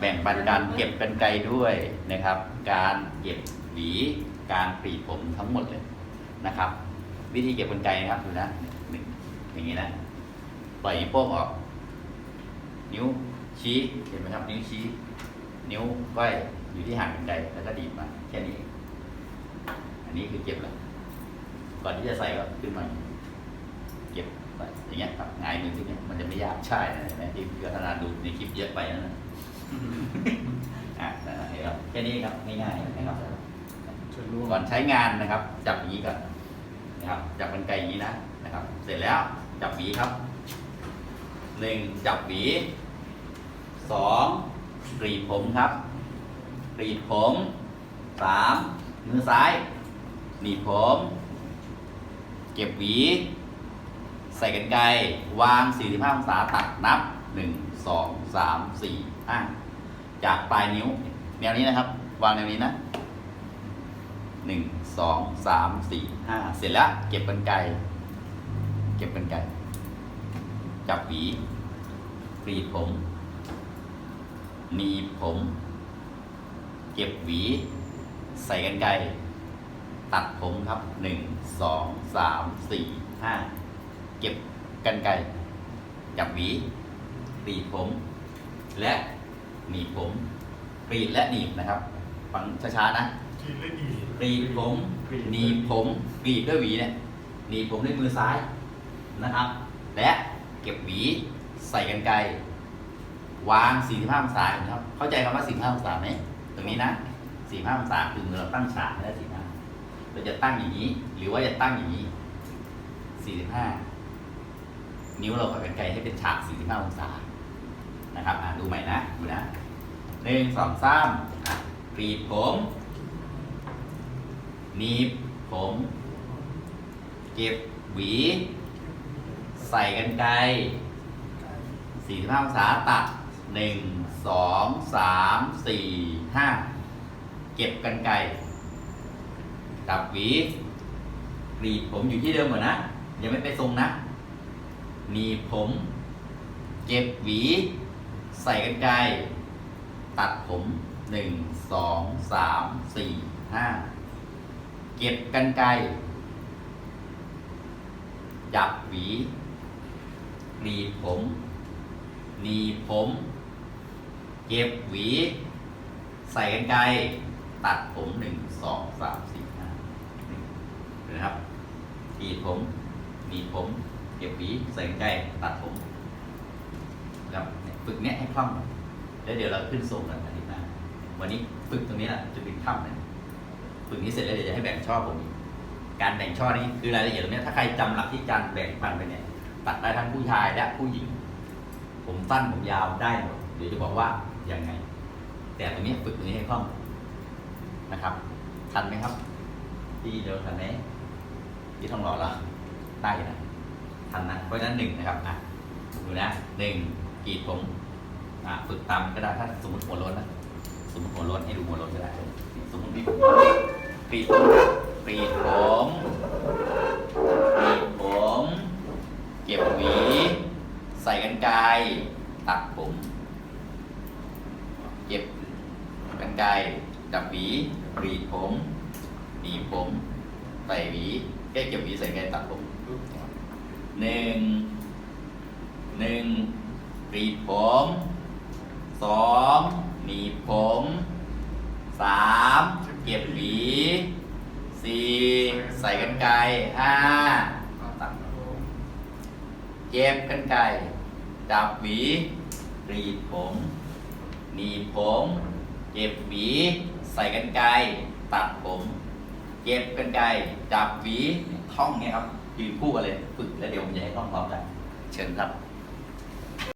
แบ่งปันการเก็บกันไกลด้วยนะครับ การเก็บหวีการปรีดผมทั้งหมดเลยนะครับ วิธีเก็บกันไกลนะครับดูนะหนึ่งอย่างนี้นะปล่อยนิ้วโป้งออก นิ้วชี้เห็นไหมครับ นิ้วชี้ นิ้วก้อยอยู่ที่ห่างกันไกลแล้วก็ดีดมาแค่นี้ อันนี้คือเก็บแล้วก่อนที่จะใส่ก็ขึ้นมาเก็บอย่างเงี้ยครับหงายมือขึ้นเนี่ยมันจะไม่ยากใช่นะเห็นไหมที่พี่วัฒนาดูในคลิปเยอะไปนะ อะนั่นนะเห็นครับแค่นี้ครับง่ายๆนะครับจะร่วงก่อนใช้งานนะครับ จับอย่างนี้ก่อนนะครับจับกันไกลอย่างนี้นะนะครับ เสร็จแล้วจับหวีครับหนึ่งจับหวีสองกรีดผมครับกรีดผมสามมือซ้ายหนีบผม เก็บหวี ใส่กันไกลวาง 45องศาตัดนับ 1 2 3 4 5 จากปลายนิ้ว แนวนี้นะครับ วางแนวนี้นะหนึ่งสองสามสี่ห้าเสร็จแล้ว เก็บกันไกลเก็บกันไกลจับหวีกรีดผมหนีบผม เก็บหวี ใส่กันไกลตัดผมครับหนึ่งสองสามสี่ห้าเก็บกันไกลจับหวีกรีดผม และ หนีบผมกรีดและหนีบนะครับฟังช้าๆนะกินได้ดีกรีดผมหนีบผมกรีดด้วยหวีเนี่ยหนีบผมด้วยมือซ้ายนะครับ และเก็บหวีใส่กันไกลวาง 45องศาเห็นะครับ เข้าใจคำว่า 45องศาไหมตรงนี้นะ 45องศาคือเราตั้งฉากไม่ได้45เราจะตั้งอย่างนี้ หรือว่าจะตั้งอย่างนี้ 45 นิ้วเรากับกันไกลให้เป็นฉาก 45องศา นะครับอะดูใหม่นะดูนะหนึ่งสองสามอะกรีดผมหนีบผม เก็บหวี ใส่กันไกลสี่สิบห้าองศาตัดหนึ่งสองสามสี่ห้าเก็บกันไกลตับหวีกรีดผมอยู่ที่เดิมก่อนนะยังไม่ไปทรงนะหนีบผม เก็บหวี ใส่กันไกลตัดผมหนึ่งสองสามสี่ห้าเก็บกันไกลจับหวีหนีผมหนีผม เก็บหวี ใส่กันไกลตัดผมหนึ่งสองสามสี่ห้าหนึ่งนะครับหนีผมหนีผม เก็บหวี ใส่กันไกลตัดผมครับ ฝึกเนี้ยให้คล่องแล้วเดี๋ยวเราขึ้นทรงกันอาทิตย์หน้าวันนี้ฝึกตรงนี้แหละจะเป็นค่ำนะฝึกนี้เสร็จแล้วเดี๋ยวจะให้แบ่งช่อผมอีกการแบ่งช่อนี้คือรายละเอียดตรงนี้ถ้าใครจำหลักที่จันแบ่งพันไปเนี่ยตัดได้ทั้งผู้ชายและผู้หญิง ผมสั้นผมยาวได้หมดเดี๋ยวจะบอกว่ายังไง แต่ตรงนี้ฝึกตรงนี้ให้คล่องนะครับทันไหมครับพี่เดียวทันไหมพี่ทองหล่อเหรอได้นะทันนะเพราะฉะนั้นหนึ่งนะครับอะดูนะหนึ่ง กรีดผมฝึกตามก็ได้ถ้าสมมติหัวล้นนะสมมติหัวล้นให้ดูหัวล้นก็ได้สมมติมีผมกรีดผมกรีดผมกรีดผมเก็บหวี ใส่กันไกรตัดผม เก็บกันไกรจับหวีกรีดผมหนีผมใส่หวีแก้เก็บหวีใส่กันไกรตัดผมหนึ่งหนึ่ง กรีดผมสองหนีบผมสามเก็บหวีสี่ใส่กันไกรห้าเก็บกันไกรจับหวีกรีดผมหนีบผมเก็บหวีใส่กันไกรตัดผมเก็บกันไกรจับหวีท่องเนี้ยครับยืนคู่กันเลยฝึกแล้วเดี๋ยวผมจะให้ท่องพร้อมกันเชิญครับ